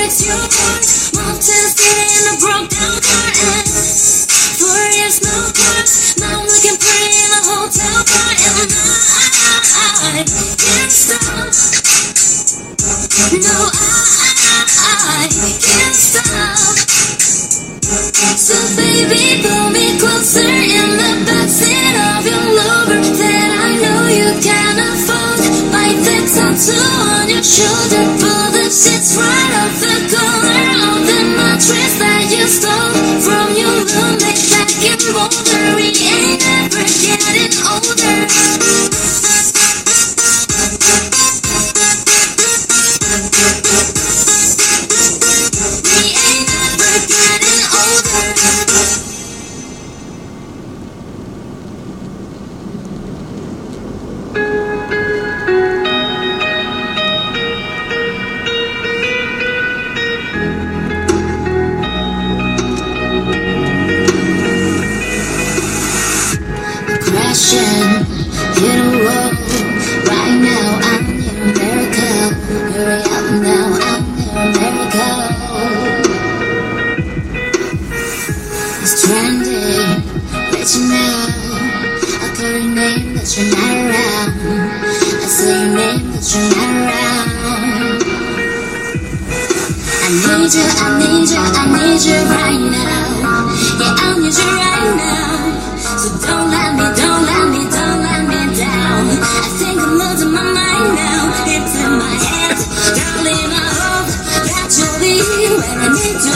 breaks your heart. Moved to the in a broke down car. And four years, no cars. Now I'm looking pretty in a hotel bar. And I can't stop. No, I can't stop. So baby, pull me closer in the backseat of your Lover that I know you can afford. Bite the tattoo on your shoulder, need you, I need you, I need you right now. Yeah, I need you right now. So don't let me, don't let me, don't let me down. I think I'm losing my mind now. It's in my. I hope that you'll be when I need the.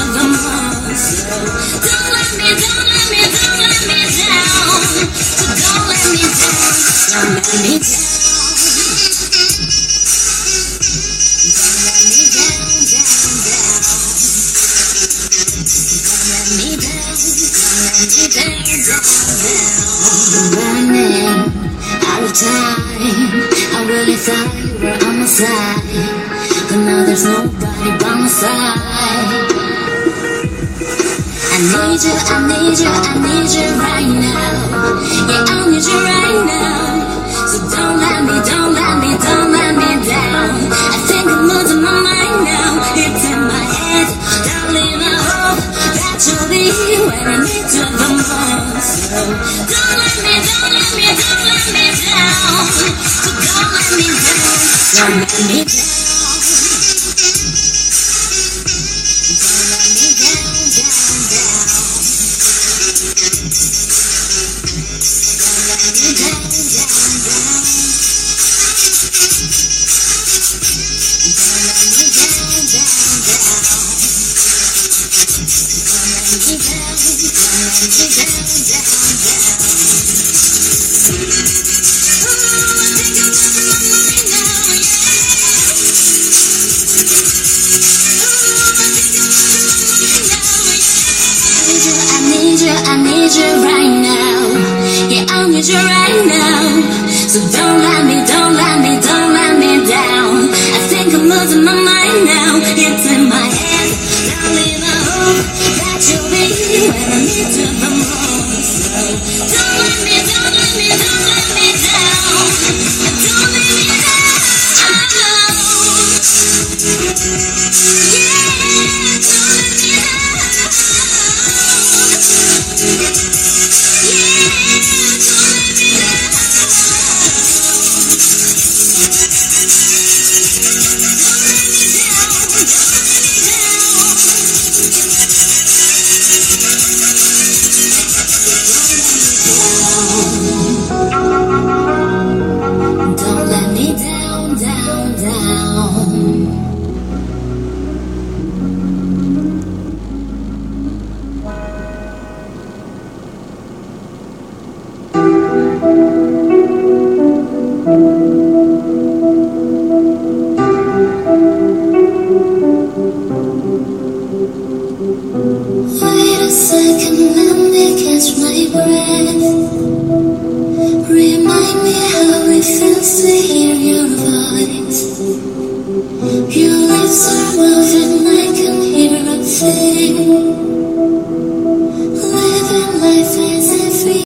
So don't let me, don't let me, don't let me down. So don't let me down. Don't let me down. Running out of time. I really thought you were on my side, but now there's nobody by my side. I need you, I need you, I need you right now. Yeah, I need you right now. Don't let me, don't let me, don't let me down. Don't let me down, don't let me down. Don't let me down, down, down. Don't let me down, down, down. Don't let me down, down, down. Need you, right now. Yeah, I need you right now. So don't let me, catch my breath. Remind me how it feels to hear your voice. Your lips are moving, I can hear a thing.